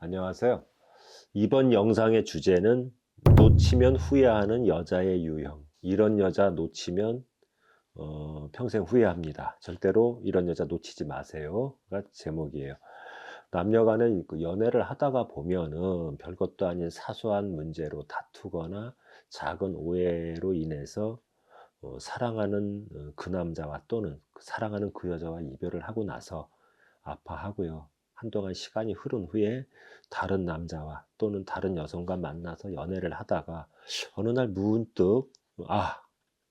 안녕하세요. 이번 영상의 주제는 놓치면 후회하는 여자의 유형. 이런 여자 놓치면 어, 평생 후회합니다. 절대로 이런 여자 놓치지 마세요.가 제목이에요. 남녀간에 그 연애를 하다가 보면은 별것도 아닌 사소한 문제로 다투거나 작은 오해로 인해서 어, 사랑하는 어, 그 남자와 또는 그 사랑하는 그 여자와 이별을 하고 나서 아파하고요. 한동안 시간이 흐른 후에 다른 남자와 또는 다른 여성과 만나서 연애를 하다가 어느 날 문득 아,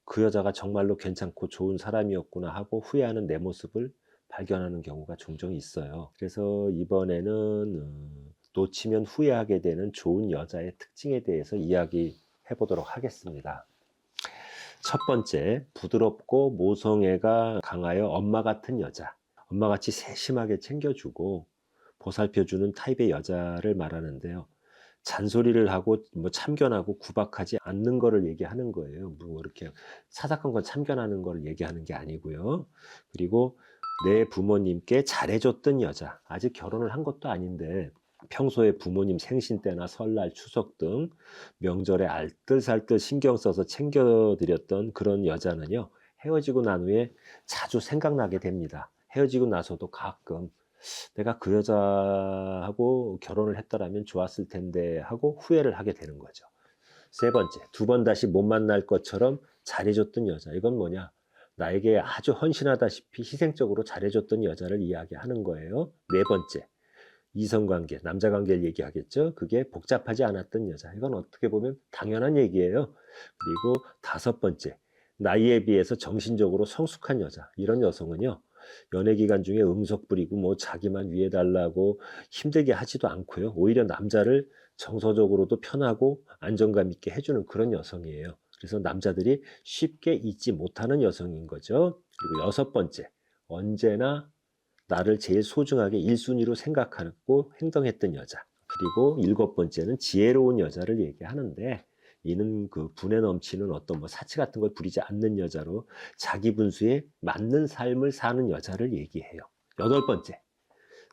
그 여자가 정말로 괜찮고 좋은 사람이었구나 하고 후회하는 내 모습을 발견하는 경우가 종종 있어요. 그래서 이번에는 어, 놓치면 후회하게 되는 좋은 여자의 특징에 대해서 이야기 해 보도록 하겠습니다. 첫 번째, 부드럽고 모성애가 강하여 엄마 같은 여자. 엄마같이 세심하게 챙겨주고 보살펴주는 타입의 여자를 말하는데요. 잔소리를 하고 뭐 참견하고 구박하지 않는 거를 얘기하는 거예요. 뭐 이렇게 사사건 건 참견하는 걸 얘기하는 게 아니고요. 그리고 내 부모님께 잘해줬던 여자. 아직 결혼을 한 것도 아닌데 평소에 부모님 생신 때나 설날, 추석 등 명절에 알뜰살뜰 신경 써서 챙겨드렸던 그런 여자는요. 헤어지고 난 후에 자주 생각나게 됩니다. 헤어지고 나서도 가끔 내가 그 여자하고 결혼을 했더라면 좋았을 텐데 하고 후회를 하게 되는 거죠. 세 번째, 두 번 다시 못 만날 것처럼 잘해줬던 여자. 이건 뭐냐? 나에게 아주 헌신하다시피 희생적으로 잘해줬던 여자를 이야기하는 거예요. 네 번째, 이성관계, 남자관계를 얘기하겠죠. 그게 복잡하지 않았던 여자. 이건 어떻게 보면 당연한 얘기예요. 그리고 다섯 번째, 나이에 비해서 정신적으로 성숙한 여자. 이런 여성은요. 연애 기간 중에 응석 부리고 뭐 자기만 위해 달라고 힘들게 하지도 않고요. 오히려 남자를 정서적으로도 편하고 안정감 있게 해주는 그런 여성이에요. 그래서 남자들이 쉽게 잊지 못하는 여성인 거죠. 그리고 여섯 번째, 언제나 나를 제일 소중하게 1순위로 생각하고 행동했던 여자. 그리고 일곱 번째는 지혜로운 여자를 얘기하는데 이는 그 분에 넘치는 어떤 뭐 사치 같은 걸 부리지 않는 여자로 자기 분수에 맞는 삶을 사는 여자를 얘기해요. 여덟 번째,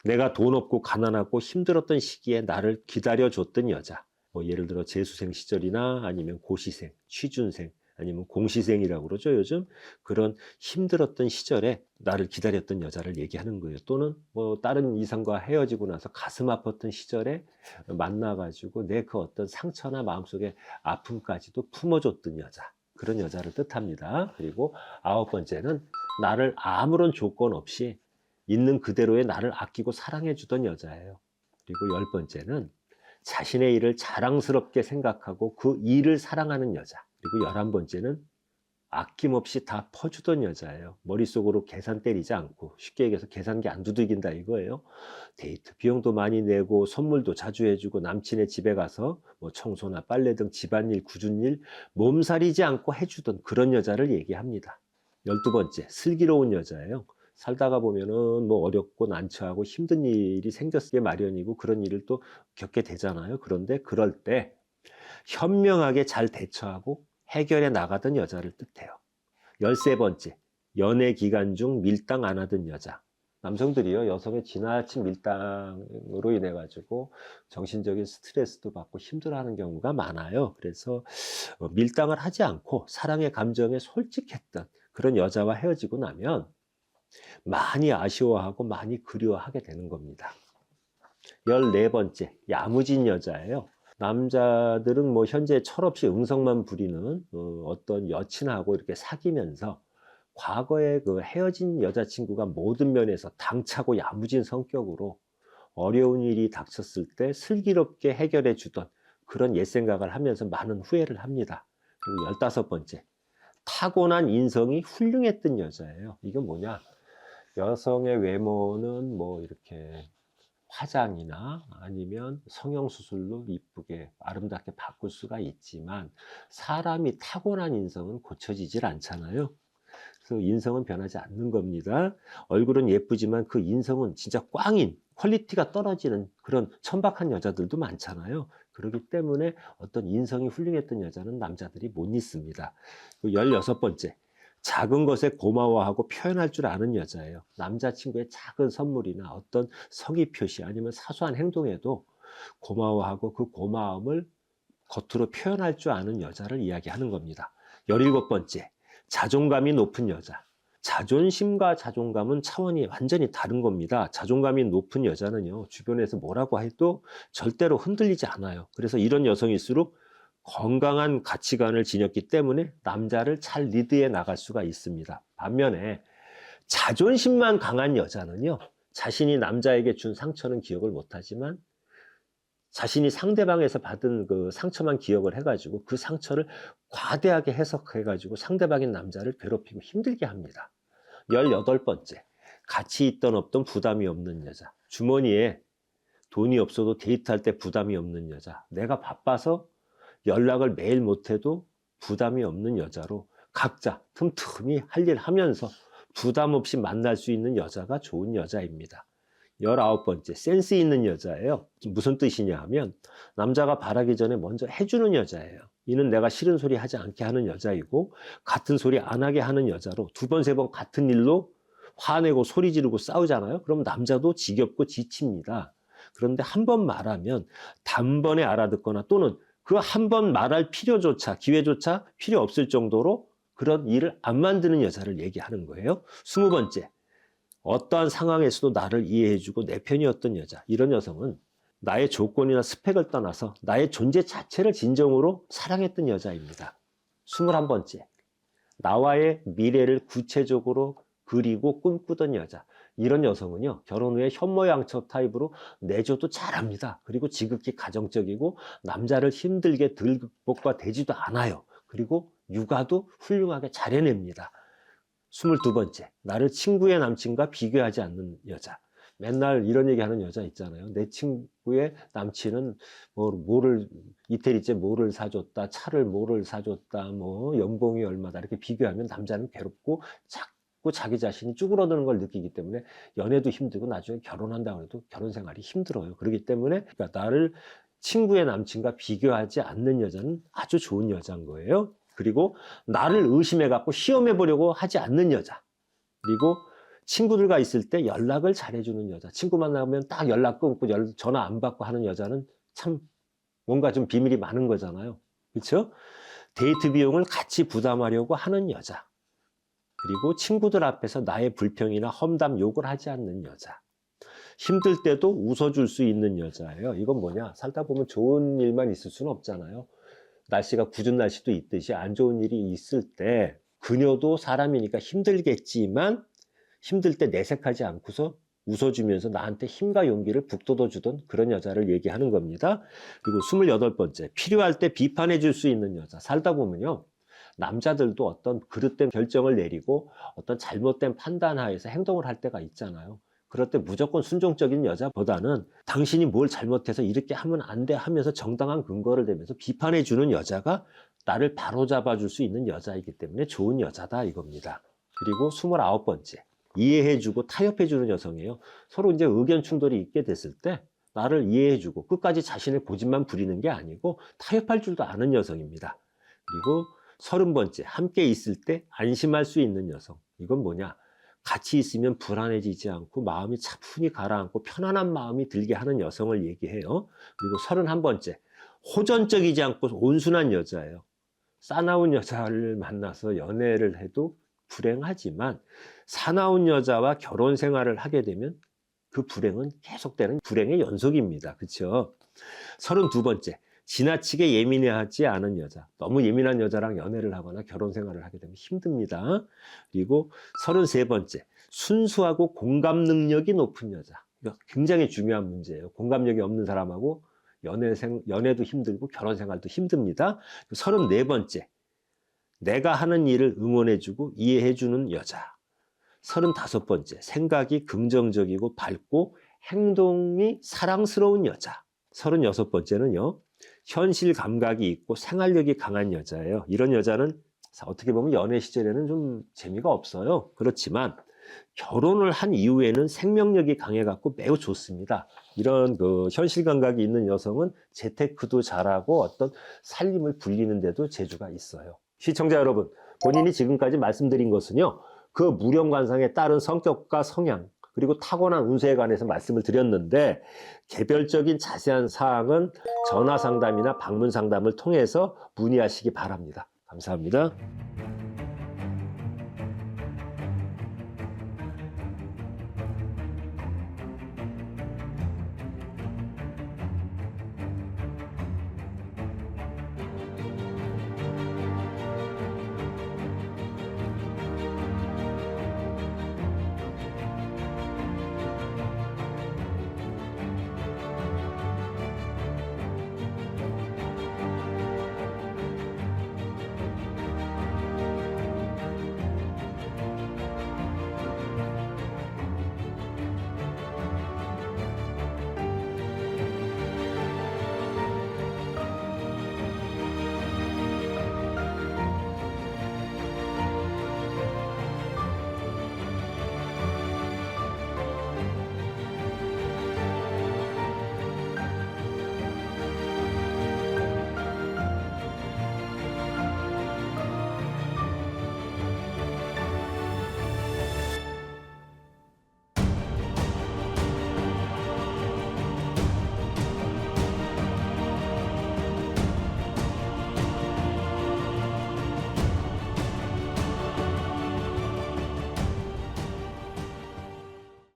내가 돈 없고 가난하고 힘들었던 시기에 나를 기다려줬던 여자. 뭐 예를 들어 재수생 시절이나 아니면 고시생, 취준생, 아니면 공시생이라고 그러죠 요즘? 그런 힘들었던 시절에 나를 기다렸던 여자를 얘기하는 거예요. 또는 뭐 다른 이성과 헤어지고 나서 가슴 아팠던 시절에 만나가지고 내 그 어떤 상처나 마음속에 아픔까지도 품어줬던 여자 그런 여자를 뜻합니다. 그리고 아홉 번째는 나를 아무런 조건 없이 있는 그대로의 나를 아끼고 사랑해주던 여자예요. 그리고 열 번째는 자신의 일을 자랑스럽게 생각하고 그 일을 사랑하는 여자 그리고 열한 번째는 아낌없이 다 퍼주던 여자예요. 머릿속으로 계산 때리지 않고 쉽게 얘기해서 계산기 안 두들긴다 이거예요. 데이트 비용도 많이 내고 선물도 자주 해주고 남친의 집에 가서 뭐 청소나 빨래 등 집안일, 굳은일 몸살이지 않고 해주던 그런 여자를 얘기합니다. 열두 번째 슬기로운 여자예요. 살다가 보면은 뭐 어렵고 난처하고 힘든 일이 생겼게 마련이고 그런 일을 또 겪게 되잖아요. 그런데 그럴 때 현명하게 잘 대처하고 해결해 나가던 여자를 뜻해요. 열세 번째, 연애 기간 중 밀당 안 하던 여자. 남성들이요, 여성의 지나친 밀당으로 인해 가지고 정신적인 스트레스도 받고 힘들어 하는 경우가 많아요. 그래서 어, 밀당을 하지 않고 사랑의 감정에 솔직했던 그런 여자와 헤어지고 나면 많이 아쉬워하고 많이 그리워하게 되는 겁니다. 열네 번째, 야무진 여자예요. 남자들은 뭐 현재 철없이 응성만 부리는 어, 떤 여친하고 이렇게 사귀면서 과거에 그 헤어진 여자친구가 모든 면에서 당차고 야무진 성격으로 어려운 일이 닥쳤을 때 슬기롭게 해결해 주던 그런 옛 생각을 하면서 많은 후회를 합니다. 그리고 열다섯 번째, 타고난 인성이 훌륭했던 여자예요. 이건 뭐냐? 여성의 외모는 뭐 이렇게 화장이나 아니면 성형수술로 이쁘게 아름답게 바꿀 수가 있지만 사람이 타고난 인성은 고쳐지질 않잖아요. 그래서 인성은 변하지 않는 겁니다. 얼굴은 예쁘지만 그 인성은 진짜 꽝인, 퀄리티가 떨어지는 그런 천박한 여자들도 많잖아요. 그렇기 때문에 어떤 인성이 훌륭했던 여자는 남자들이 못 있습니다. 16번째. 작은 것에 고마워하고 표현할 줄 아는 여자예요. 남자친구의 작은 선물이나 어떤 성의 표시 아니면 사소한 행동에도 고마워하고 그 고마움을 겉으로 표현할 줄 아는 여자를 이야기하는 겁니다. 17번째, 자존감이 높은 여자. 자존심과 자존감은 차원이 완전히 다른 겁니다. 자존감이 높은 여자는요, 주변에서 뭐라고 해도 절대로 흔들리지 않아요. 그래서 이런 여성일수록 건강한 가치관을 지녔기 때문에 남자를 잘 리드해 나갈 수가 있습니다. 반면에 자존심만 강한 여자는요, 자신이 남자에게 준 상처는 기억을 못하지만 자신이 상대방에서 받은 그 상처만 기억을 해가지고 그 상처를 과대하게 해석해가지고 상대방인 남자를 괴롭히고 힘들게 합니다. 18번째, 같이 있던 없던 부담이 없는 여자. 주머니에 돈이 없어도 데이트할 때 부담이 없는 여자. 내가 바빠서 연락을 매일 못해도 부담이 없는 여자로 각자 틈틈이 할 일 하면서 부담 없이 만날 수 있는 여자가 좋은 여자입니다. 19번째, 센스 있는 여자예요. 무슨 뜻이냐 하면, 남자가 바라기 전에 먼저 해주는 여자예요. 이는 내가 싫은 소리 하지 않게 하는 여자이고, 같은 소리 안 하게 하는 여자로 두 번, 세번 같은 일로 화내고 소리 지르고 싸우잖아요. 그럼 남자도 지겹고 지칩니다. 그런데 한 번 말하면 단번에 알아듣거나 또는 그 한 번 말할 필요조차, 기회조차 필요 없을 정도로 그런 일을 안 만드는 여자를 얘기하는 거예요. 스무 번째, 어떠한 상황에서도 나를 이해해주고 내 편이었던 여자. 이런 여성은 나의 조건이나 스펙을 떠나서 나의 존재 자체를 진정으로 사랑했던 여자입니다. 21번째. 나와의 미래를 구체적으로 그리고 꿈꾸던 여자. 이런 여성은요, 결혼 후에 현모양처 타입으로 내조도 잘합니다. 그리고 지극히 가정적이고 남자를 힘들게 들복과 되지도 않아요. 그리고 육아도 훌륭하게 잘 해냅니다. 22번째, 나를 친구의 남친과 비교하지 않는 여자. 맨날 이런 얘기 하는 여자 있잖아요. 내 친구의 남친은 뭐, 뭐를, 이태리째 뭐를 사줬다, 차를 뭐를 사줬다, 뭐, 연봉이 얼마다, 이렇게 비교하면 남자는 괴롭고 자꾸 자기 자신이 쭈그러드는 걸 느끼기 때문에 연애도 힘들고 나중에 결혼한다고 해도 결혼 생활이 힘들어요. 그렇기 때문에 그러니까 나를 친구의 남친과 비교하지 않는 여자는 아주 좋은 여자인 거예요. 그리고 나를 의심해 갖고 시험해 보려고 하지 않는 여자. 그리고 친구들과 있을 때 연락을 잘해주는 여자. 친구 만나면 딱 연락 끊고 연- 전화 안 받고 하는 여자는 참 뭔가 좀 비밀이 많은 거잖아요. 그렇죠? 데이트 비용을 같이 부담하려고 하는 여자. 그리고 친구들 앞에서 나의 불평이나 험담 욕을 하지 않는 여자. 힘들 때도 웃어줄 수 있는 여자예요. 이건 뭐냐? 살다 보면 좋은 일만 있을 수는 없잖아요. 날씨가 궂은 날씨도 있듯이 안 좋은 일이 있을 때 그녀도 사람이니까 힘들겠지만 힘들 때 내색하지 않고서 웃어주면서 나한테 힘과 용기를 북돋워 주던 그런 여자를 얘기하는 겁니다. 그리고 28번째, 필요할 때 비판해 줄 수 있는 여자. 살다 보면요. 남자들도 어떤 그릇된 결정을 내리고 어떤 잘못된 판단하에서 행동을 할 때가 있잖아요. 그럴 때 무조건 순종적인 여자보다는 당신이 뭘 잘못해서 이렇게 하면 안 돼 하면서 정당한 근거를 대면서 비판해 주는 여자가 나를 바로잡아 줄 수 있는 여자이기 때문에 좋은 여자다 이겁니다. 그리고 29번째. 이해해 주고 타협해 주는 여성이에요. 서로 이제 의견 충돌이 있게 됐을 때 나를 이해해 주고 끝까지 자신의 고집만 부리는 게 아니고 타협할 줄도 아는 여성입니다. 그리고 30번째. 함께 있을 때 안심할 수 있는 여성. 이건 뭐냐? 같이 있으면 불안해지지 않고 마음이 차분히 가라앉고 편안한 마음이 들게 하는 여성을 얘기해요. 그리고 31번째. 호전적이지 않고 온순한 여자예요. 싸나운 여자를 만나서 연애를 해도 불행하지만 사나운 여자와 결혼 생활을 하게 되면 그 불행은 계속되는 불행의 연속입니다. 그렇죠? 32번째. 지나치게 예민해하지 않은 여자. 너무 예민한 여자랑 연애를 하거나 결혼 생활을 하게 되면 힘듭니다. 그리고 33번째. 순수하고 공감 능력이 높은 여자. 이거 굉장히 중요한 문제예요. 공감력이 없는 사람하고 연애 생, 연애도 힘들고 결혼 생활도 힘듭니다. 34번째. 내가 하는 일을 응원해주고 이해해주는 여자. 35번째. 생각이 긍정적이고 밝고 행동이 사랑스러운 여자. 36번째는요. 현실 감각이 있고 생활력이 강한 여자예요. 이런 여자는 어떻게 보면 연애 시절에는 좀 재미가 없어요. 그렇지만 결혼을 한 이후에는 생명력이 강해갖고 매우 좋습니다. 이런 그 현실 감각이 있는 여성은 재테크도 잘하고 어떤 살림을 불리는데도 재주가 있어요. 시청자 여러분, 본인이 지금까지 말씀드린 것은요, 그 무령관상에 따른 성격과 성향, 그리고 타고난 운세에 관해서 말씀을 드렸는데 개별적인 자세한 사항은 전화 상담이나 방문 상담을 통해서 문의하시기 바랍니다. 감사합니다.